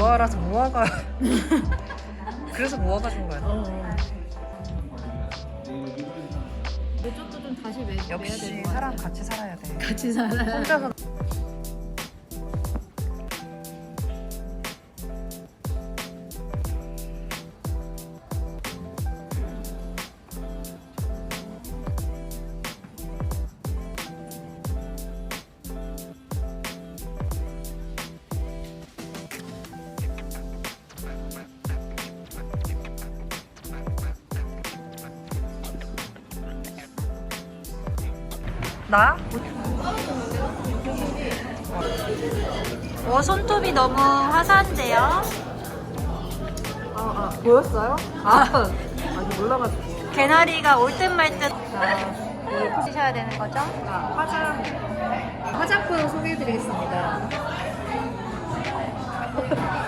무화라서 무화가 그래서 무화가 준 거야. 이쪽도 좀 다시 매, 역시 사람 같이 살아야 돼. 같이 살아야 혼자서 나? 어, 손톱이 너무 화사한데요? 아, 아 보였어요? 아 아니 몰라가지고. 개나리가 올 듯 말 듯. 쓰셔야 되는 거죠? 자, 화장 화장품 소개해드리겠습니다.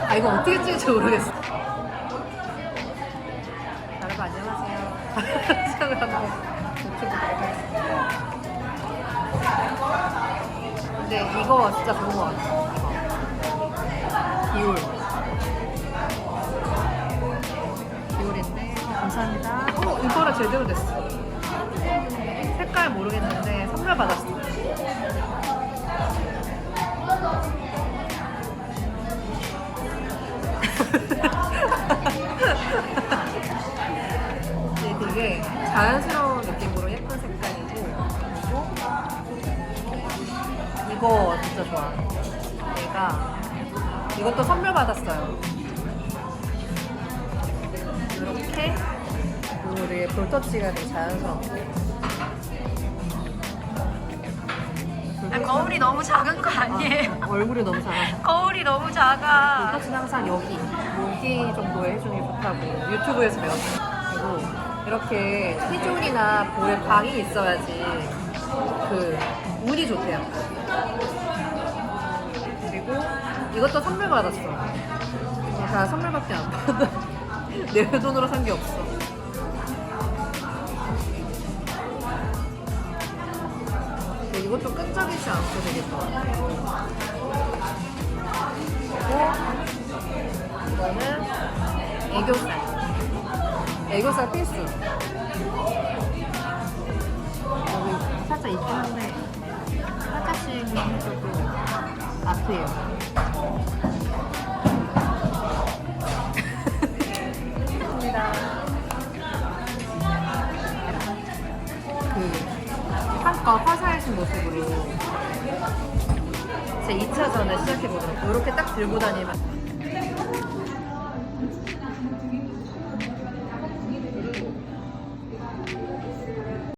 아 이거 어떻게 찍을지 모르겠어. 여러분 안녕하세요. 화장을 하고 유튜브 하겠습니다. 근데 이거 진짜 좋은 것 같아. 이거. 비올. 비올인데 감사합니다. 어 이거랑 제대로 됐어. 색깔 모르겠는데 선물 받았어. 되게 자연스러운 느낌으로 예쁜 색깔이 이거 진짜 좋아. 얘가 이것도 선물 받았어요. 이렇게 그리고 되게 볼터치가 되게 자연스럽고 아, 거울이 너무 작은 거 아니에요? 아, 얼굴이 너무 작아. 거울이 너무 작아. 볼터치는 항상 여기, 여기 정도에 해주는 게 좋다고 유튜브에서 배웠어. 그리고 이렇게 T존이나 볼에 방이 있어야지 그 운이 좋대요. 그리고 이것도 선물 받았어. 어, 다 선물밖에 안 받아. 내 돈으로 산 게 없어. 이것도 끈적이지 않고 되게 좋아. 그리고 이거는 애교살. 애교살 필수. 아프해요. 그 한껏 화사해진 모습으로 제 2차전을 시작해보도록 이렇게 딱 들고 다니면